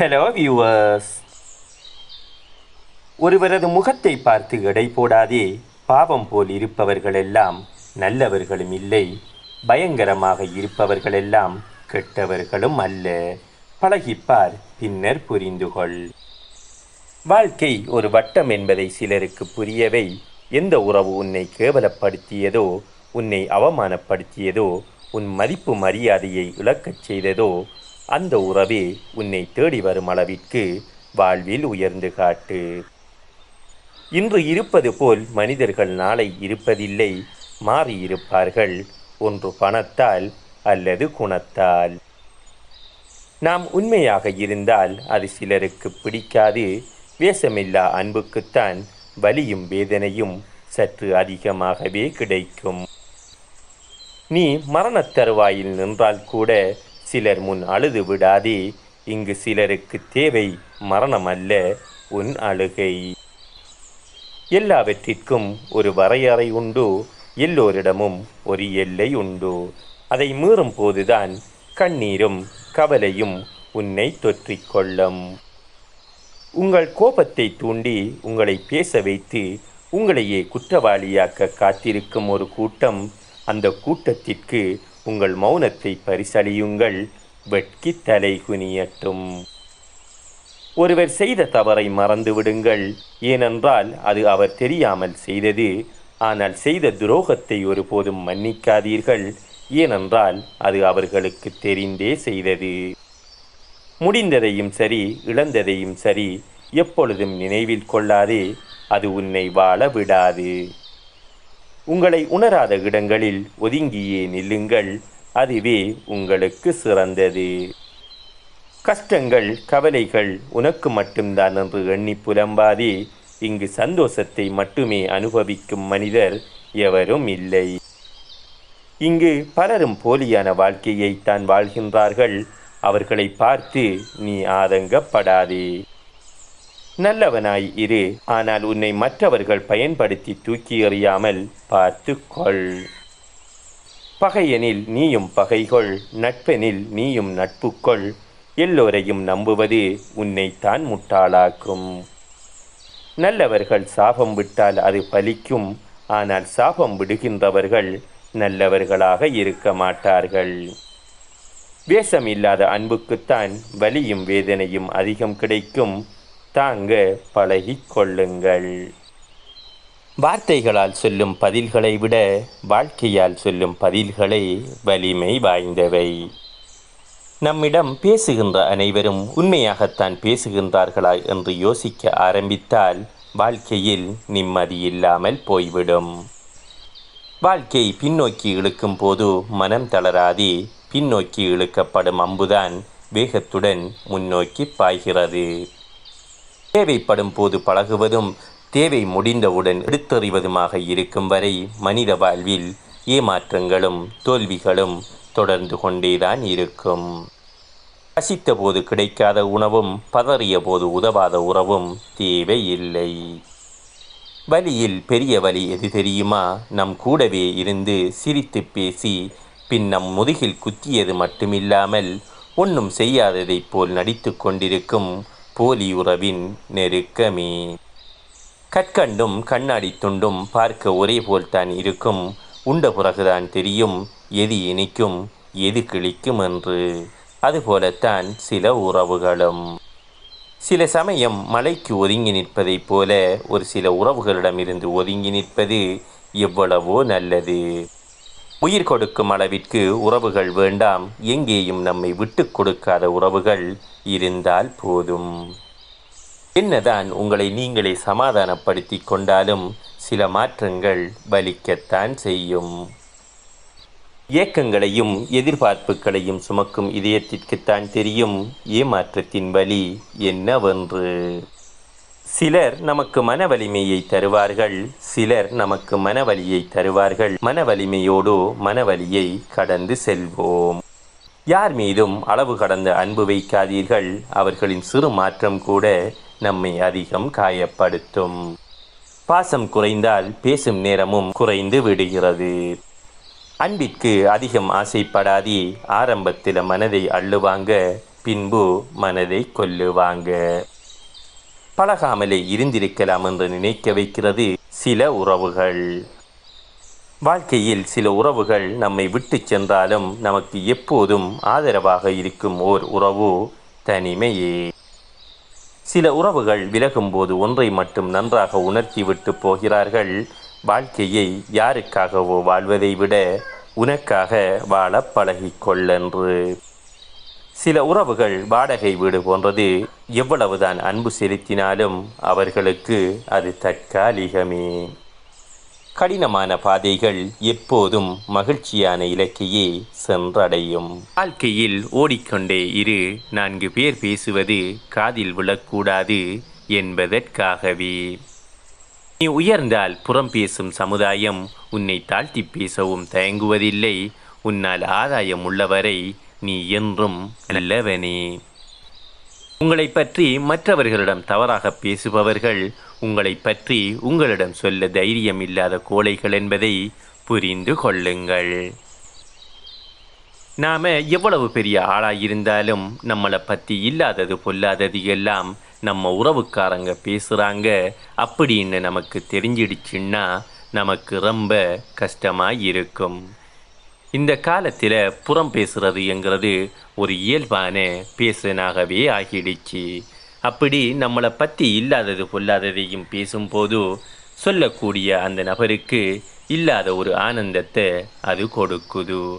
Hello viewers ஒருவரது முகத்தை பார்த்து எடை போடாதே. பாவம் போல் இருப்பவர்களெல்லாம் நல்லவர்களும் இல்லை. பயங்கரமாக இருப்பவர்களெல்லாம் கெட்டவர்களும் அல்ல. பழகிப்பார் பின்னர் புரிந்துகொள் வாழ்க்கை ஒரு வட்டம் என்பதை சிலருக்கு புரியவை. எந்த உறவு உன்னை கேவலப்படுத்தியதோ உன்னை அவமானப்படுத்தியதோ உன் மதிப்பு மரியாதையை இழக்கச் செய்ததோ அந்த உறவே உன்னை தேடி வரும் அளவிற்கு வாழ்வில் உயர்ந்து காட்டு. இன்று இருப்பது போல் மனிதர்கள் நாளை இருப்பதில்லை மாறியிருப்பார்கள் ஒன்று பணத்தால் அல்லது குணத்தால். நாம் உண்மையாக இருந்தால் அது சிலருக்கு பிடிக்காது. வேஷமில்லா அன்புக்குத்தான் வலியும் வேதனையும் சற்று அதிகமாகவே கிடைக்கும். நீ மரணத் தருவாயில் நின்றால் கூட சிலர் முன் அழுது விடாதே இங்கு சிலருக்கு தேவை மரணம் அல்ல உன் அழுகை. எல்லாவற்றிற்கும் ஒரு வரையறை உண்டு எல்லோரிடமும் ஒரு எல்லை உண்டு. அதை மீறும் போதுதான் கண்ணீரும் கவலையும் உன்னை தொற்றிக்கொள்ளும் உங்கள் கோபத்தை தூண்டி உங்களை பேச வைத்து உங்களையே குற்றவாளியாக்க காத்திருக்கும் ஒரு கூட்டம் அந்த கூட்டத்திற்கு உங்கள் மௌனத்தை பரிசளியுங்கள். வெட்கி தலை குனியட்டும். ஒருவர் செய்த தவறை மறந்துவிடுங்கள். ஏனென்றால் அது அவர் தெரியாமல் செய்தது. ஆனால் செய்த துரோகத்தை ஒருபோதும் மன்னிக்காதீர்கள். ஏனென்றால் அது அவர்களுக்கு தெரிந்தே செய்தது. முடிந்ததையும் சரி இழந்ததையும் சரி எப்பொழுதும் நினைவில் கொள்ளாதே. அது உன்னை வாழ விடாது. உங்களை உணராத இடங்களில் ஒதுங்கியே நில்லுங்கள். அதுவே உங்களுக்கு சிறந்தது. கஷ்டங்கள் கவலைகள் உனக்கு மட்டும்தான் என்று எண்ணி புலம்பாதே. இங்கு சந்தோஷத்தை மட்டுமே அனுபவிக்கும் மனிதர் எவரும் இல்லை. இங்கு பலரும் போலியான வாழ்க்கையை தான் வாழ்கின்றார்கள். அவர்களை பார்த்து நீ ஆதங்கப்படாதே. நல்லவனாய் இரு. ஆனால் உன்னை மற்றவர்கள் பயன்படுத்தி தூக்கி எறியாமல் பார்த்துக்கொள். பகையெனில் நீயும் பகைகொள் நட்பெனில் நீயும் நட்புக்கொள். எல்லோரையும் நம்புவது உன்னைத்தான் முட்டாளாக்கும். நல்லவர்கள் சாபம் விட்டால் அது பலிக்கும். ஆனால் சாபம் விடுகின்றவர்கள் நல்லவர்களாக இருக்க மாட்டார்கள். வேஷம் இல்லாத அன்புக்குத்தான் வலியும் வேதனையும் அதிகம் கிடைக்கும். தாங்க பழகிக் கொள்ளுங்கள். வார்த்தைகளால் சொல்லும் பதில்களை விட வாழ்க்கையால் சொல்லும் பதில்களே வலிமை வாய்ந்தவை. நம்மிடம் பேசுகின்ற அனைவரும் உண்மையாகத்தான் பேசுகின்றார்களா என்று யோசிக்க ஆரம்பித்தால் வாழ்க்கையில் நிம்மதி இல்லாமல் போய்விடும். வாழ்க்கை பின்னோக்கி இழுக்கும் போது மனம் தளராதே பின்னோக்கி இழுக்கப்படும் அம்புதான் வேகத்துடன் முன்னோக்கி பாய்கிறது. தேவைப்படும் போது பழகுவதும் தேவை முடிந்தவுடன் எடுத்தறிவதுமாக இருக்கும் வரை மனித வாழ்வில் ஏமாற்றங்களும் தோல்விகளும் தொடர்ந்து கொண்டேதான் இருக்கும். பசித்த போது கிடைக்காத உணவும் பதறிய போது உதவாத உறவும் தேவையில்லை. வலியில் பெரிய வலி எது தெரியுமா? நம் கூடவே இருந்து சிரித்து பேசி பின் நம் முதுகில் குத்தியது மட்டுமில்லாமல் ஒன்றும் செய்யாததைப் போல் நடித்து கொண்டிருக்கும் போலியுறவின் நெருக்கமே. கற்கண்டும் கண்ணாடி துண்டும் பார்க்க ஒரே போல்தான் இருக்கும். உண்ட பிறகுதான் தெரியும் எது இனிக்கும் எது கிழிக்கும் என்று. அதுபோலத்தான் சில உறவுகளும். சில சமயம் மலைக்கு ஒதுங்கி நிற்பதைப் போல ஒரு சில உறவுகளிடமிருந்து ஒதுங்கி நிற்பது எவ்வளவோ நல்லது. உயிர் கொடுக்கும் அளவிற்கு உறவுகள் வேண்டாம். எங்கேயும் நம்மை விட்டு கொடுக்காத உறவுகள் இருந்தால் போதும். என்னதான் உங்களை நீங்களே சமாதானப்படுத்தி கொண்டாலும் சில மாற்றங்கள் வலிக்கத்தான் செய்யும். ஏக்கங்களையும் எதிர்பார்ப்புகளையும் சுமக்கும் இதயத்திற்குத்தான் தெரியும். ஏமாற்றத்தின் வலி என்னவென்று? சிலர் நமக்கு மன வலிமையை தருவார்கள். சிலர் நமக்கு மனவலியை தருவார்கள். மன வலிமையோடு மனவலியை கடந்து செல்வோம். யார் மீதும் அளவு கடந்த அன்பு வைக்காதீர்கள். அவர்களின் சிறு மாற்றம் கூட நம்மை அதிகம் காயப்படுத்தும். பாசம் குறைந்தால் பேசும் நேரமும் குறைந்து விடுகிறது. அன்பிற்கு அதிகம் ஆசைப்படாதே ஆரம்பத்தில் மனதை அள்ளுவாங்க. பின்பு மனதை கொல்லுவாங்க. பழகாமலே இருந்திருக்கலாம் என்று நினைக்க வைக்கிறது சில உறவுகள். வாழ்க்கையில் சில உறவுகள் நம்மை விட்டு சென்றாலும் நமக்கு எப்போதும் ஆதரவாக இருக்கும் ஓர் உறவு தனிமையே. சில உறவுகள் விலகும்போது ஒன்றை மட்டும் நன்றாக உணர்த்திவிட்டு போகிறார்கள். வாழ்க்கையை யாருக்காகவோ வாழ்வதை விட உனக்காக வாழ பழகிக்கொள்ளென்று சில உறவுகள் வாடகை வீடு போன்றது எவ்வளவுதான் அன்பு செலுத்தினாலும் அவர்களுக்கு அது தற்காலிகமே. கடினமான பாதைகள் எப்போதும் மகிழ்ச்சியான இலக்கையே சென்றடையும். வாழ்க்கையில் ஓடிக்கொண்டே இரு நான்கு பேர் பேசுவது காதில் விழக்கூடாது என்பதற்காகவே. நீ உயர்ந்தால் புறம் பேசும் சமுதாயம் உன்னை தாழ்த்தி பேசவும் தயங்குவதில்லை. உன்னால் ஆதாயம் உள்ளவரை நீ என்றும் நல்லவனே உங்களை பற்றி மற்றவர்களிடம் தவறாக பேசுபவர்கள் உங்களை பற்றி உங்களிடம் சொல்ல தைரியம் இல்லாத கோழைகள் என்பதை புரிந்து கொள்ளுங்கள். நாம எவ்வளவு பெரிய ஆளாயிருந்தாலும் நம்மளை பற்றி இல்லாதது பொல்லாதது எல்லாம் நம்ம உறவுக்காரங்க பேசுகிறாங்க அப்படின்னு நமக்கு தெரிஞ்சிடுச்சுன்னா நமக்கு ரொம்ப கஷ்டமாக இருக்கும் இந்த காலத்தில் புறம் பேசுறது என்கிறது ஒரு இயல்பான பேசுனாகவே ஆகிடுச்சு. அப்படி நம்மளை பற்றி இல்லாதது பொல்லாததையும் பேசும்போது சொல்லக்கூடிய அந்த நபருக்கு இல்லாத ஒரு ஆனந்தத்தை அது கொடுக்குது.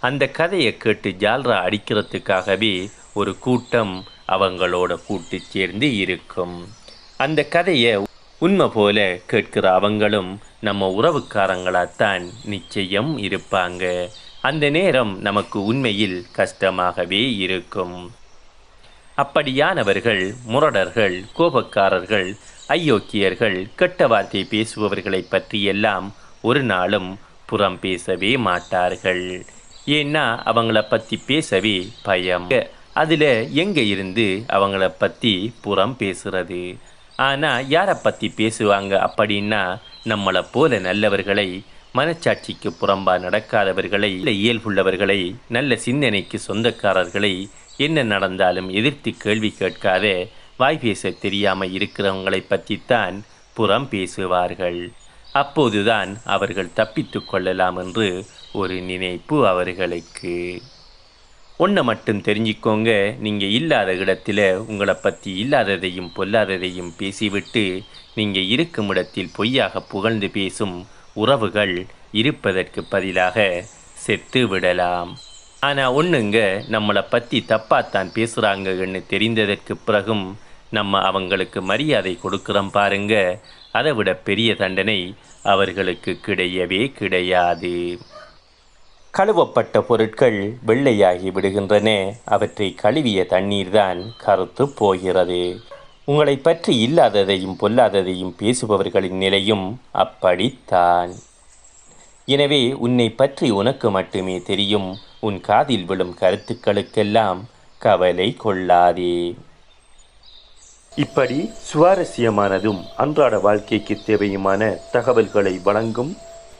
அந்த கதையை கேட்டு ஜால்ரா அடிக்கிறதுக்காகவே ஒரு கூட்டம் அவங்களோட கூட்டு சேர்ந்து இருக்கும். அந்த கதையை உண்மை போல கேட்கிற அவங்களும் நம்ம உறவுக்காரங்களாத்தான் நிச்சயம் இருப்பாங்க. அந்த நேரம் நமக்கு உண்மையில் கஷ்டமாகவே இருக்கும். அப்படியானவர்கள் முரடர்கள் கோபக்காரர்கள் அயோக்கியர்கள் கெட்ட வார்த்தை பேசுபவர்களை பற்றியெல்லாம் ஒரு நாளும் புறம் பேசவே மாட்டார்கள். ஏன்னா அவங்கள பற்றி பேசவே பயம். அதில் எங்கே இருந்து அவங்கள பற்றி புறம் பேசுறது? ஆனால் யாரை பற்றி பேசுவாங்க அப்படின்னா நம்மளை போல நல்லவர்களை மனச்சாட்சிக்கு புறம்பா நடக்காதவர்களை இல்லை இயல்புள்ளவர்களை நல்ல சிந்தனைக்கு சொந்தக்காரர்களை என்ன நடந்தாலும் எதிர்த்து கேள்வி கேட்காத வாய் பேச தெரியாமல் இருக்கிறவங்களை பற்றித்தான் புறம் பேசுவார்கள். அப்போதுதான் அவர்கள் தப்பித்து கொள்ளலாம் என்று ஒரு நினைப்பு அவர்களுக்கு. ஒன்றை மட்டும் தெரிஞ்சுக்கோங்க. நீங்கள் இல்லாத இடத்துல உங்களை பற்றி இல்லாததையும் பொல்லாததையும் பேசிவிட்டு நீங்கள் இருக்கும் இடத்தில் பொய்யாக புகழ்ந்து பேசும் உறவுகள் இருப்பதற்கு பதிலாக செத்து விடலாம். ஆனால் ஒன்றுங்க நம்மளை பற்றி தப்பாத்தான் பேசுகிறாங்கன்னு தெரிந்ததற்கு பிறகும் நம்ம அவங்களுக்கு மரியாதை கொடுக்குறோம் பாருங்க. அதை விட பெரிய தண்டனை அவர்களுக்கு கிடையவே கிடையாது. கழுவப்பட்ட பொருட்கள் வெள்ளையாகி விடுகின்றன. அவற்றை கழுவிய தண்ணீர்தான் கருத்து போகிறது. உங்களை பற்றி இல்லாததையும் பொல்லாததையும் பேசுபவர்களின் நிலையும் அப்படித்தான். எனவே உன்னை பற்றி உனக்கு மட்டுமே தெரியும். உன் காதில் விழும் கருத்துக்களுக்கெல்லாம் கவலை கொள்ளாதே. இப்படி சுவாரஸ்யமானதும் அன்றாட வாழ்க்கைக்கு தேவையுமான தகவல்களை வழங்கும்